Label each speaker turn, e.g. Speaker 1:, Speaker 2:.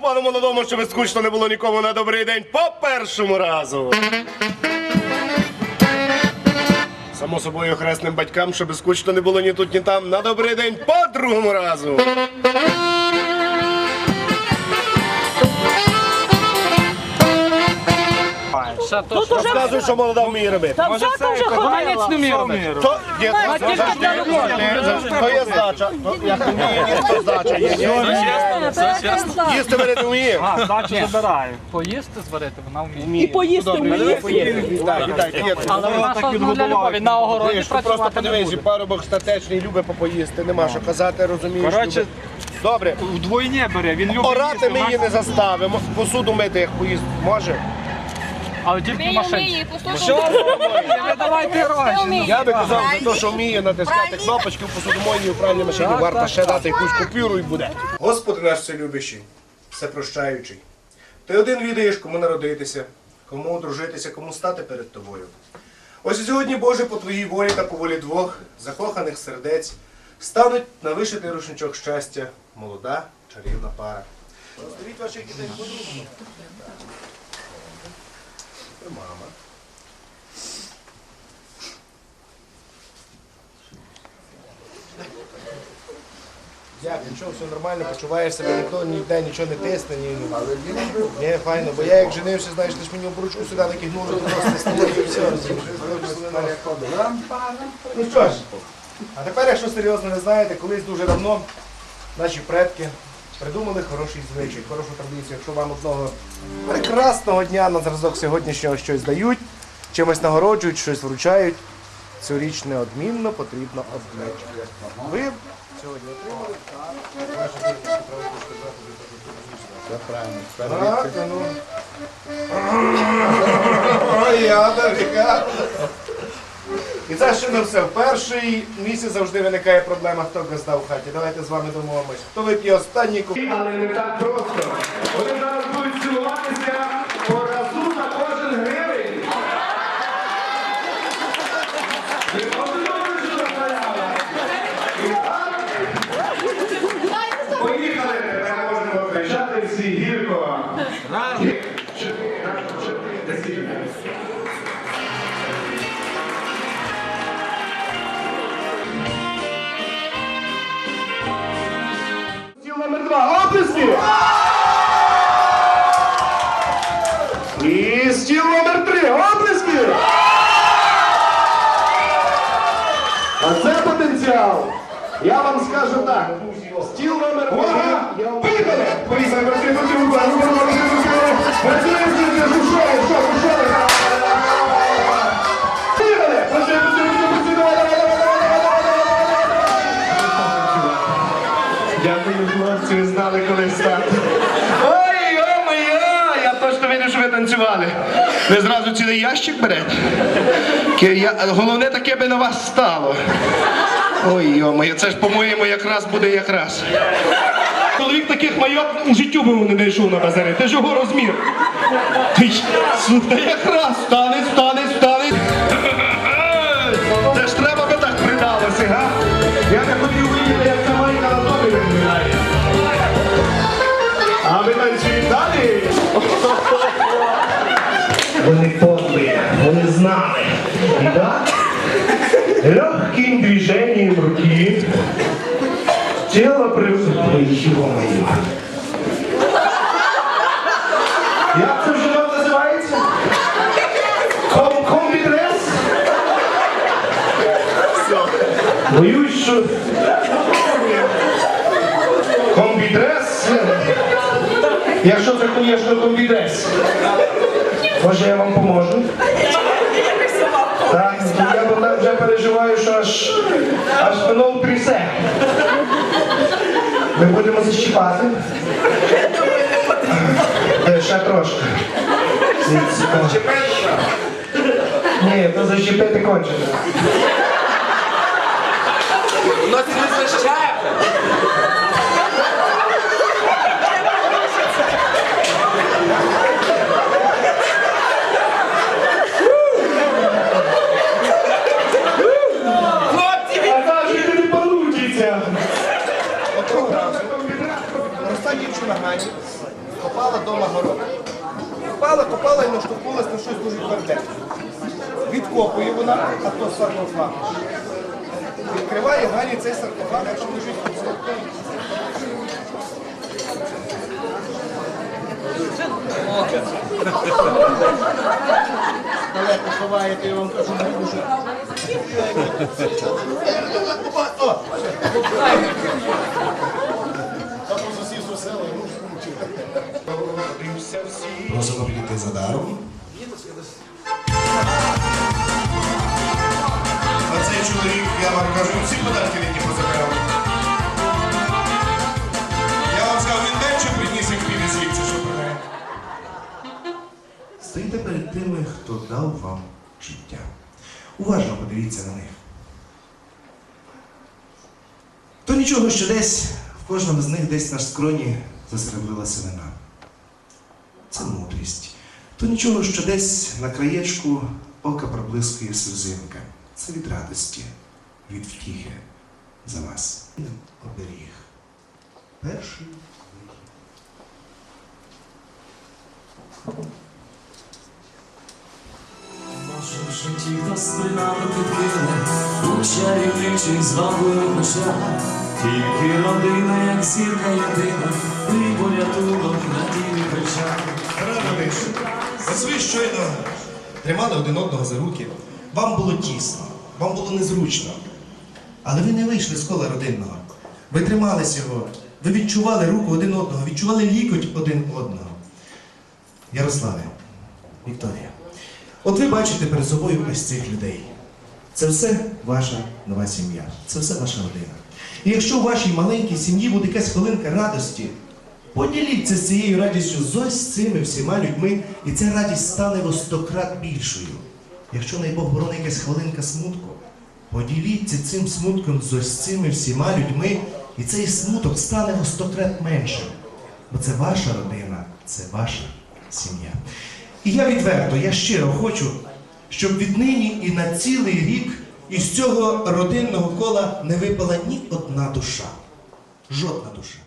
Speaker 1: Нашому пану молодому, щоб скучно не було нікому на добрий день по першому разу. Само собою хресним батькам, щоб скучно не було ні тут, ні там. На добрий день по другому разу.
Speaker 2: Ще то, що
Speaker 1: Розказуй, що молода вміє робити.
Speaker 3: Та всяко вже ходила.
Speaker 2: не вміє робити.
Speaker 1: То, ні, то,
Speaker 3: тільки
Speaker 1: завжди-
Speaker 3: для роботи.
Speaker 1: то є здача. Як вміє, ні, то здача є. Ні. Їсти варити вміє.
Speaker 2: А, здачу забираю. Поїсти зварити, вона вміє.
Speaker 3: І поїсти вміє.
Speaker 1: Так, так, є.
Speaker 2: Але вона ну, для любові на огороді
Speaker 1: Ти просто
Speaker 2: працювати не
Speaker 1: подивись,
Speaker 2: буде.
Speaker 1: парубок статечний, любить попоїсти, нема що казати, розумієш.
Speaker 4: Коротше,
Speaker 1: любить. Добре,
Speaker 4: Вдвойне бере, він любить
Speaker 1: орати
Speaker 4: їсти,
Speaker 1: ми її не заставимо, посуду мити, як поїсти може.
Speaker 2: Але тільки давайте гроші.
Speaker 1: Я би казав, за те, що вміє натискати кнопочки в посудомойній у пральній машині, варто ще дати якусь купюру і буде. Господи наш вселюбищий, всепрощаючий. Ти один відаєш, кому народитися, кому одружитися, кому стати перед тобою. Ось і сьогодні, Боже, по твоїй волі та по волі двох закоханих сердець стануть на вишитий рушничок щастя молода чарівна пара. Роздаріть ваших дітей по-другому. Мама. Як, нічого, все нормально, почуваєш себе, ніхто ніде нічого не тисне, ні, ні. Файно, бо я як женився, знаєш, ти ж мені обручку сюди накигнули, просто стали і все, розумієш. Ну що ж, а тепер, якщо серйозно не знаєте, колись дуже давно наші предки придумали хороший звичай, хорошу традицію. Якщо вам одного прекрасного дня на зразок сьогоднішнього щось дають, чимось нагороджують, щось вручають, цю річ неодмінно потрібно обмити. Ви сьогодні отримали так, ну. Я нафіга. І це ще не все. В перший місяць завжди виникає проблема, хто газда в хаті. Давайте з вами домовимось. Хто вип'є останній куп... Але не так просто. Вони зараз будуть цілуватися Дякую, хлопці, ви знали, коли стати. Ой, йо-моє, я точно видів, що ви танцювали. Ви зразу цілий ящик берете? Головне таке би на вас стало. Ой, йо-моє, це ж, по-моєму, якраз буде якраз. Чоловік таких майок у життю би не знайшов на базарі. Ти ж його розмір. Ти ж, слухай, якраз, стане, стане, стане. Це ж треба би так придалося, га? Я не хотів видіти, як ця майка на тобі виглядає. А ви танцюєте далі? Вони подлі, вони знали. Так, легким движением Як це вже вам називається? Ком комбідрес? Боюсь, що комбідрес. Якщо це, звісно, комбідрес. Може я вам поможу? Так, я вже переживаю, що аж аж спиною трясе. Ми будемо защіпати. Ще трошки. Ні, то защіпити кончено.
Speaker 2: Не захищає.
Speaker 1: Не получиться.
Speaker 5: Дуже тверде. Відкопує вона, а то саркофаг. Відкриває Гані цей саркофаг, якщо лежить. Далеко ховаєте, я вам кажу, не дуже. О,
Speaker 1: Просимо А цей чоловік, я вам кажу, всі подарки він позабирав. Я вам сказав, він менше приніс, як піде звідси, що про Стоїте перед тими, хто дав вам життя. Уважно подивіться на них. То нічого, що десь в кожному з них десь на скроні засеребрилася вина це мудрість. То нічого, що десь на краєчку ока проблискує сльозинка. Це від радості, від втіхи за вас. Оберіг. Перший.
Speaker 6: Може, в житті хтось принадо підкине у чарівничих з вагою очах. Тільки родина, як зірка єдина, порятунок надійний печаль.
Speaker 1: Радович, ось ви щойно тримали один одного за руки. Вам було тісно, вам було незручно. Але ви не вийшли з кола родинного. Ви тримались його, ви відчували руку один одного, відчували лікоть один одного. Ярославе, Вікторія, от ви бачите перед собою ось цих людей. Це все ваша нова сім'я, це все ваша родина. І якщо у вашій маленькій сім'ї буде якась хвилинка радості, поділіться цією радістю з ось цими всіма людьми, і ця радість стане во стократ більшою. Якщо не Бог боронить якась хвилинка смутку, поділіться цим смутком з ось цими всіма людьми, і цей смуток стане во стократ меншим. Бо це ваша родина, це ваша сім'я. І я відверто, я щиро хочу, щоб віднині і на цілий рік із цього родинного кола не випала ні одна душа. Жодна душа.